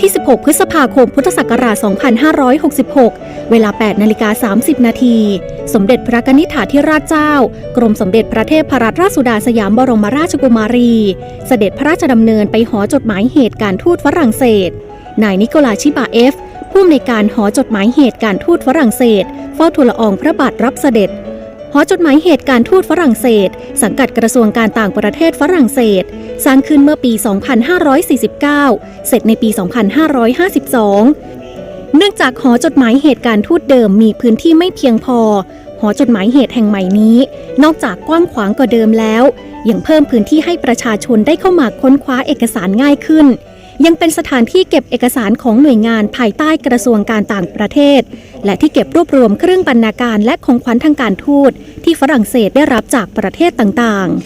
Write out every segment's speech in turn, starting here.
ที่ 16 พฤษภาคม พุทธศักราช 2566 เวลา 8 นาฬิกา 30 นาที สมเด็จพระกนิษฐาธิราชเจ้า กรมสมเด็จพระเทพรัตนราชสุดาสยามบรมราชกุมารี เสด็จพระราชดำเนินไปหอจดหมายเหตุการทูตฝรั่งเศส นายนิโคลาชิบาเอฟผู้อำนวยการหอจดหมายเหตุการทูตฝรั่งเศส เฝ้าทูลละอองพระบาทรับเสด็จ หอจดหมายเหตุการทูตฝรั่งเศส สังกัดกระทรวงการต่างประเทศฝรั่งเศส สร้างขึ้นเมื่อปี 2549 เสร็จในปี 2552 เนื่องจากหอจดหมายเหตุการทูตเดิมมีพื้นที่ไม่เพียงพอ หอจดหมายเหตุแห่งใหม่นี้ นอกจากกว้างขวางกว่าเดิมแล้ว ยังเพิ่มพื้นที่ให้ประชาชนได้เข้ามาค้นคว้าเอกสารง่ายขึ้น ยังเป็นสถานที่เก็บเอกสารของหน่วยงานภายใต้กระทรวงการต่างประเทศ และที่เก็บรวบรวมเครื่องบรรณาการและของขวัญทางการทูต ที่ฝรั่งเศสได้รับจากประเทศต่างๆ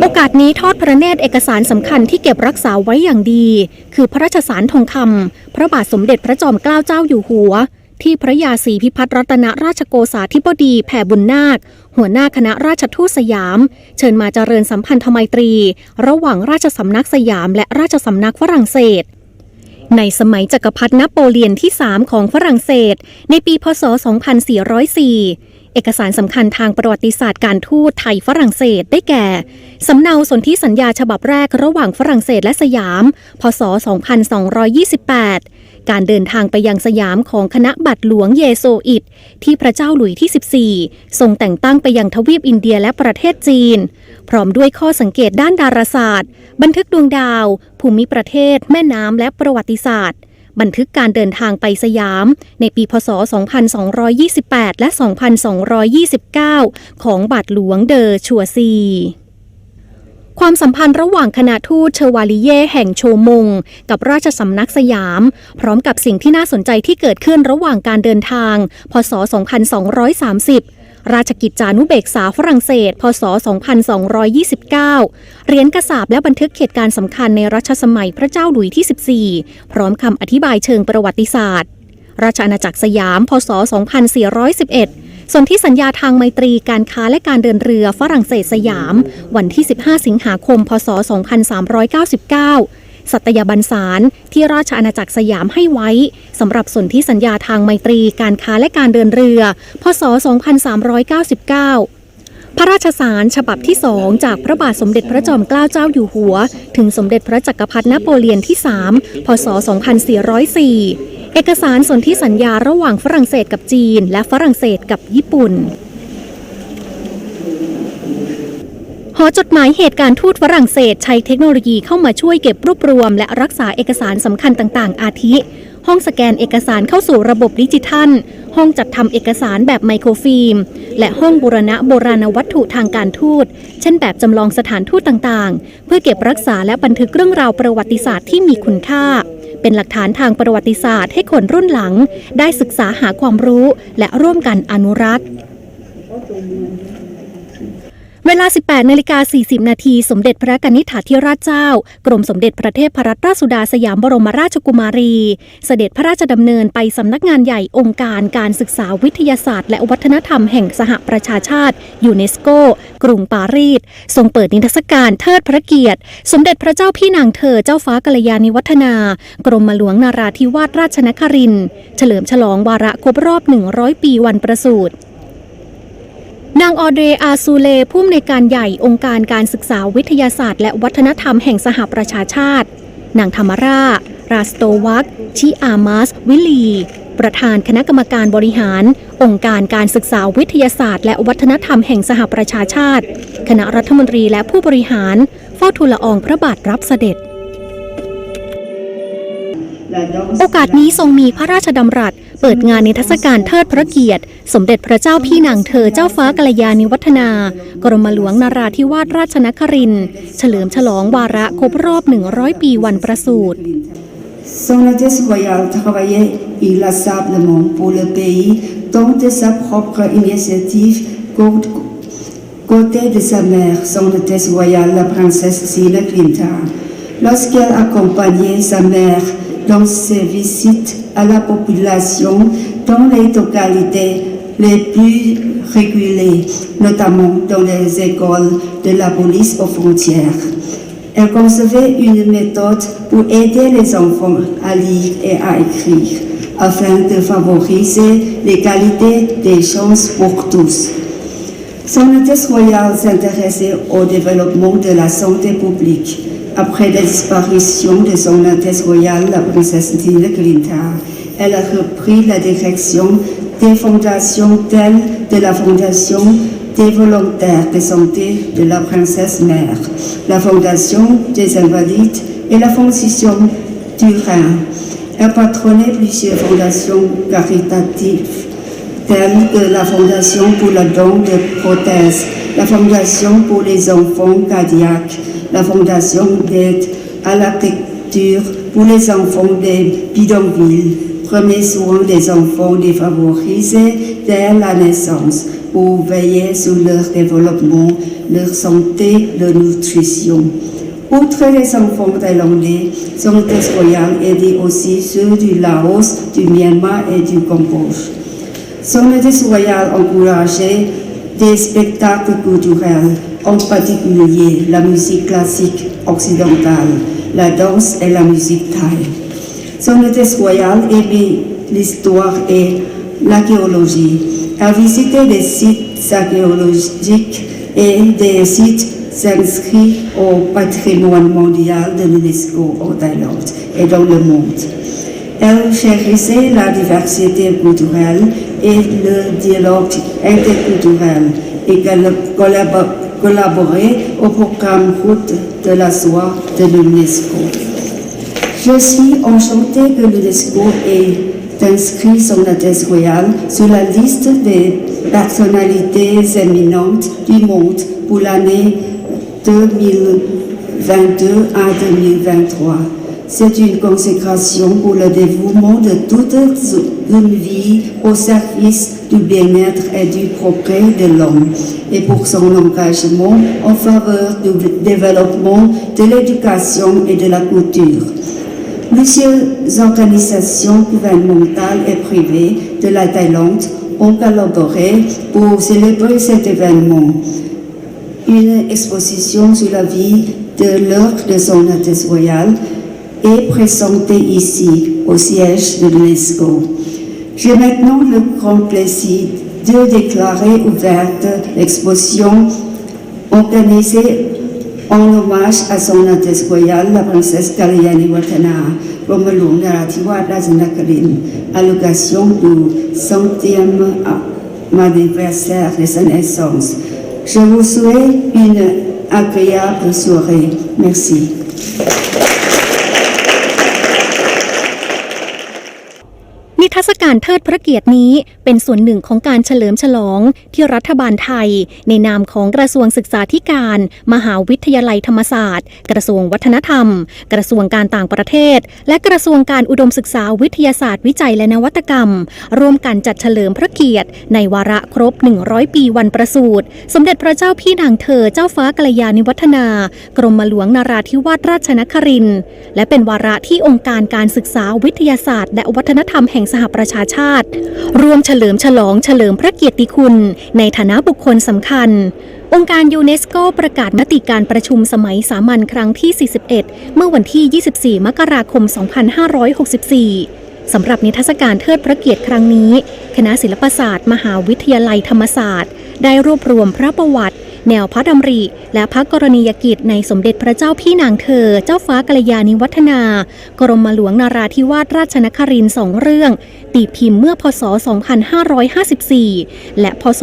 โอกาสนี้ทอดพระเนตรเอกสารสำคัญที่เก็บรักษาไว้อย่างดี คือพระราชสารทองคำพระบาทสมเด็จพระจอมเกล้าเจ้าอยู่หัว ที่พระยาศรีพิพัฒน์รัตนราชโกษาธิบดีแผ่บุญนาค หัวหน้าคณะราชทูตสยาม เชิญมาเจริญสัมพันธไมตรี ระหว่างราชสำนักสยามและราชสำนักฝรั่งเศส ในสมัยจักรพรรดินโปเลียนที่ 3 ของฝรั่งเศส ในปีพศ 2404 เอกสารสำคัญทางประวัติศาสตร์การทูตไทยฝรั่งเศสได้แก่ สำเนาสนธิสัญญาฉบับแรกระหว่างฝรั่งเศสและสยาม พศ 2228 การเดินทางไปยังสยามของคณะบัตรหลวงเยโซอิตที่พระเจ้าหลุยที่ 14 ทรงแต่งตั้งไปยังทวีปอินเดียและประเทศจีน พร้อมด้วยข้อสังเกตด้านดาราศาสตร์ บันทึกดวงดาว ภูมิประเทศ แม่น้ำและประวัติศาสตร์ บันทึกการเดินทางไปสยาม ในปีพศ 2228 และ 2229 ของบาทหลวงเดอชัวซี ความสัมพันธ์ระหว่างคณะทูตเชวาลิเย่แห่งโชมง กับราชสำนักสยาม พร้อมกับสิ่งที่น่าสนใจที่เกิดขึ้นระหว่างการเดินทาง พศ 2230ราชกิจจานุเบกษาฝรั่งเศส พศ 2229 เหรียญกระสาบและบันทึกเหตุการณ์สำคัญในรัชสมัยพระเจ้าหลุยที่ 14 พร้อมคำอธิบายเชิงประวัติศาสตร์ ราชอาณาจักรสยาม พศ 2411 ส่วนที่สัญญาทางไมตรีการค้าและการเดินเรือฝรั่งเศสสยาม วันที่ 15 สิงหาคม พศ 2399 สัตยาบันสารที่ราชอาณาจักรสยามให้ไว้สำหรับส่วนที่สัญญาทางไมตรีการค้าและการเดินเรือ พศ 2399พระราชสารฉบับที่สองจากพระบาทสมเด็จพระจอมเกล้าเจ้าอยู่หัว ถึงสมเด็จพระจักรพรรดินโปเลียนที่ 3 พศ 2404 เอกสารสนธิสัญญาระหว่างฝรั่งเศสกับจีน และฝรั่งเศสกับญี่ปุ่นหอจดหมายเหตุการทูตฝรั่งเศสใช้เทคโนโลยีเข้ามาช่วยเก็บรวบรวม และรักษาเอกสารสำคัญต่าง ๆ อาทิ ห้องสแกนเอกสารเข้าสู่ระบบดิจิทัล ห้องจัดทำเอกสารแบบไมโครฟิล์ม และห้องบูรณะโบราณวัตถุทางการทูต เช่นแบบจำลองสถานทูตต่างๆ เพื่อเก็บรักษาและบันทึกเรื่องราวประวัติศาสตร์ที่มีคุณค่า เป็นหลักฐานทางประวัติศาสตร์ให้คนรุ่นหลัง ได้ศึกษาหาความรู้และร่วมกันอนุรักษ์ เวลา 18นาฬิกา40 นาที สมเด็จพระกนิษฐาธิราชเจ้า กรมสมเด็จพระเทพรัตนราชสุดาสยามบรมราชกุมารี เสด็จพระราชดำเนินไปสำนักงานใหญ่องค์การการศึกษาวิทยาศาสตร์ และวัฒนธรรมแห่งสหประชาชาติ ยูเนสโก กรุงปารีส ทรงเปิดนิทรรศการเทิดพระเกียรติ สมเด็จพระเจ้าพี่นางเธอเจ้าฟ้ากัลยาณิวัฒนา กรมหลวงนาราธิวาสราชนครินทร์เฉลิมฉลองวาระครบรอบ 100 ปีวันประสูติ นางออเดรอาซูเลผู้อำนวยการใหญ่องค์การการศึกษาวิทยาศาสตร์ และวัฒนธรรมแห่งสหประชาชาติ นางธรรมราราสโตวักชิอามาส วิลี ประธานคณะกรรมการบริหาร องค์การการศึกษาวิทยาศาสตร์ และวัฒนธรรมแห่งสหประชาชาติ คณะรัฐมนตรีและผู้บริหารเฝ้าทูลละอองพระบาทรับเสด็จ โอกาสนี้ทรงมีพระราชดำรัส เปิดงานนิทรรศการเทิดพระเกียรติ สมเด็จพระเจ้าพี่นางเธอเจ้าฟ้ากัลยาณิวัฒนา กรมหลวงนาราธิวาสราชนครินเฉลิมฉลองวาระครบรอบ 100 ปีวันประสูติ Son Altesse royale travaillait inlassablement pour le pays, tant de sa propre initiative qu'au côté de sa mère, Son Altesse royale, la princesse Sina Quinta. Lorsqu'elle accompagnait sa mère dans ses visites à la population dans les localités les plus reculées, notamment dans les écoles de la police aux frontières. Elle concevait une méthode pour aider les enfants à lire et à écrire, afin de favoriser l'égalité des chances pour tous. Son Altesse royale s'intéressait au développement de la santé publique. Après la disparition de son Altesse royale, la princesse Tina Glintar, elle a repris la direction des fondations telles de la Fondation des volontaires de santé de la princesse mère, la Fondation des invalides et la Fondation du Rhin. Elle patronnait plusieurs fondations caritatives telles que la Fondation pour le don de prothèses, la Fondation pour les enfants cardiaques, la Fondation d'aide à la lecture pour les enfants des bidonvilles, premier soin des enfants défavorisés dès la naissance pour veiller sur leur développement, leur santé, leur nutrition. Outre les enfants thaïlandais, son Altesse royale aidait aussi ceux du Laos, du Myanmar et du Cambodge. Son Altesse royale encourageait des spectacles culturels, en particulier la musique classique occidentale, la danse et la musique thaï. Son Altesse royale aimait l'histoire et l'archéologie. Elle visitait des sites archéologiques et des sites inscrits au patrimoine mondial de l'UNESCO en Thaïlande et dans le monde. Elle chérissait la diversité culturelle et le dialogue interculturel et qu'elle au programme Route de la soie de l'UNESCO. Je suis enchantée que l'UNESCO ait inscrit son Altesse royale sur la liste des personnalités éminentes du monde pour l'année 2022 à 2023. C'est une consécration pour le dévouement de toute une vie au service du bien-être et du progrès de l'homme et pour son engagement en faveur du développement de l'éducation et de la culture. Plusieurs organisations gouvernementales et privées de la Thaïlande ont collaboré pour célébrer cet événement. Une exposition sur la vie de l'œuvre de son Altesse royale est présentée ici, au siège de l'UNESCO. J'ai maintenant le grand plaisir de déclarer ouverte l'exposition organisée en hommage à son Altesse royale, la princesse Kalyani Watana, Romalung Narathiwat Rajanakarin, à l'occasion du centième anniversaire de sa naissance. Je vous souhaite une agréable soirée. Merci. ทรรศการเทิดพระเกียรตินี้เป็นส่วนหนึ่งของการเฉลิมฉลองที่รัฐบาลไทย ในนามของกระทรวงศึกษาธิการ มหาวิทยาลัยธรรมศาสตร์ กระทรวงวัฒนธรรม กระทรวงการต่างประเทศ และกระทรวงการอุดมศึกษาวิทยาศาสตร์วิจัยและนวัตกรรม ร่วมกันจัดเฉลิมพระเกียรติ ในวาระครบ 100 ปีวันประสูติสมเด็จพระเจ้าพี่นางเธอเจ้าฟ้ากัลยาณิวัฒนา กรมหลวงนาราธิวาสราชนครินทร์และเป็นวาระที่องค์การการศึกษาวิทยาศาสตร์ และวัฒนธรรมแห่งสหประชาชาติร่วมเฉลิมฉลองเฉลิมพระเกียรติคุณ ในฐานะบุคคลสำคัญ องค์การยูเนสโกประกาศมติการประชุมสมัยสามัญครั้งที่ 41 เมื่อวันที่ 24 มกราคม 2564สำหรับนิทรรศการเทิดพระเกียรติครั้งนี้ คณะศิลปศาสตร์ มหาวิทยาลัยธรรมศาสตร์ ได้รวบรวมพระประวัติ แนวพระดำริ และพระกรณียกิจในสมเด็จพระเจ้าพี่นางเธอ เจ้าฟ้ากัลยาณิวัฒนา กรมหลวงนาราธิวาสราชนครินทร์สองเรื่อง ตีพิมพ์เมื่อพศ 2554 และพศ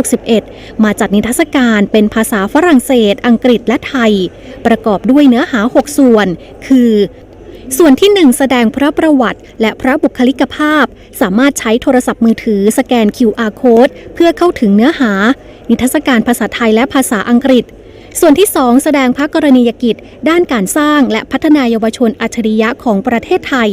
2561 มาจัดนิทรรศการเป็นภาษาฝรั่งเศส อังกฤษและไทย ประกอบด้วยเนื้อหา 6 ส่วน คือ ส่วนที่ 1 แสดงพระประวัติ และพระบุคลิกภาพ สามารถใช้โทรศัพท์มือถือสแกน QR code เพื่อเข้าถึงเนื้อหา นิทรรศการภาษาไทยและภาษาอังกฤษ ส่วนที่ 2 แสดงพระกรณียกิจ ด้านการสร้างและพัฒนายาวชนอัจฉริยะของประเทศไทย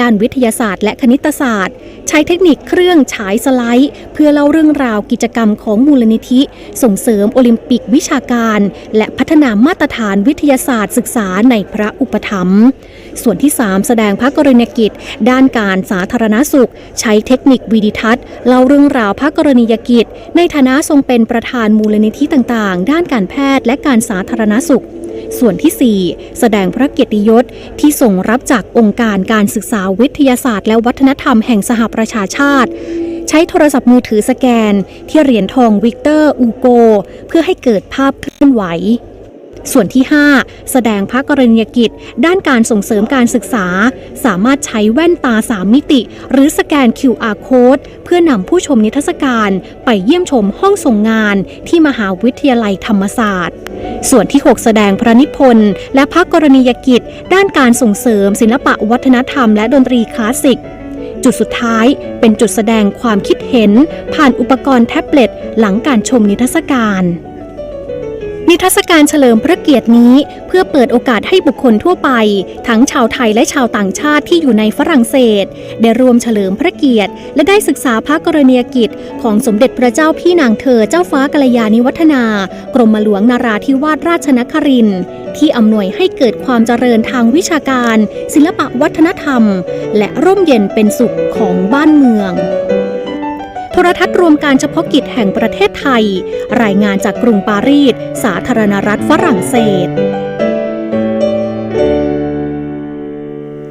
ด้านวิทยาศาสตร์และคณิตศาสตร์ ใช้เทคนิคเครื่องฉายสไลด์ เพื่อเล่าเรื่องราวกิจกรรมของมูลนิธิ ส่งเสริมโอลิมปิกวิชาการ และพัฒนามาตรฐานวิทยาศาสตร์ศึกษาในพระอุปถัมภ์ส่วนที่ 3 แสดงพระกรณียกิจ ด้านการสาธารณสุข ใช้เทคนิควีดิทัศน์เล่าเรื่องราวพระกรณียกิจ ในฐานะทรงเป็นประธานมูลนิธิต่างๆ ด้านการแพทย์และการสาธารณสุข ส่วนที่ 4 แสดงพระเกียรติยศที่ส่งรับจากองค์การการศึกษาวิทยาศาสตร์ และวัฒนธรรมแห่งสหประชาชาติ ใช้โทรศัพท์มือถือสแกน ที่เหรียญทองวิกเตอร์อูโก เพื่อให้เกิดภาพเคลื่อนไหว ส่วนที่ 5 แสดงพระกรณียกิจ ด้านการส่งเสริมการศึกษา สามารถใช้แว่นตา 3 มิติ หรือสแกน QR code เพื่อนำผู้ชมนิทรรศการ ไปเยี่ยมชมห้องส่งงาน ที่มหาวิทยาลัยธรรมศาสตร์ ส่วนที่ 6 แสดงพระนิพนธ์และพระกรณียกิจ ด้านการส่งเสริม ศิลปะวัฒนธรรมและดนตรีคลาสสิกจุดสุดท้ายเป็นจุดแสดงความคิดเห็น ผ่านอุปกรณ์แท็บเล็ตหลังการชมนิทรรศการ นิทรรศการเฉลิมพระเกียรตินี้เพื่อเปิดโอกาสให้บุคคลทั่วไป ทั้งชาวไทยและชาวต่างชาติที่อยู่ในฝรั่งเศส ได้รวมเฉลิมพระเกียรติ และได้ศึกษาพระกรณียกิจ ของสมเด็จพระเจ้าพี่นางเธอเจ้าฟ้ากัลยาณิวัฒนา กรมหลวงนาราธิวาสราชนครินที่อำนวยให้เกิดความเจริญทางวิชาการ ศิลปะวัฒนธรรม และร่มเย็นเป็นสุขของบ้านเมือง ทรทัศน์รวมการเฉพาะกิจแห่งประเทศไทย รายงานจากกรุงปารีส สาธารณรัฐฝรั่งเศส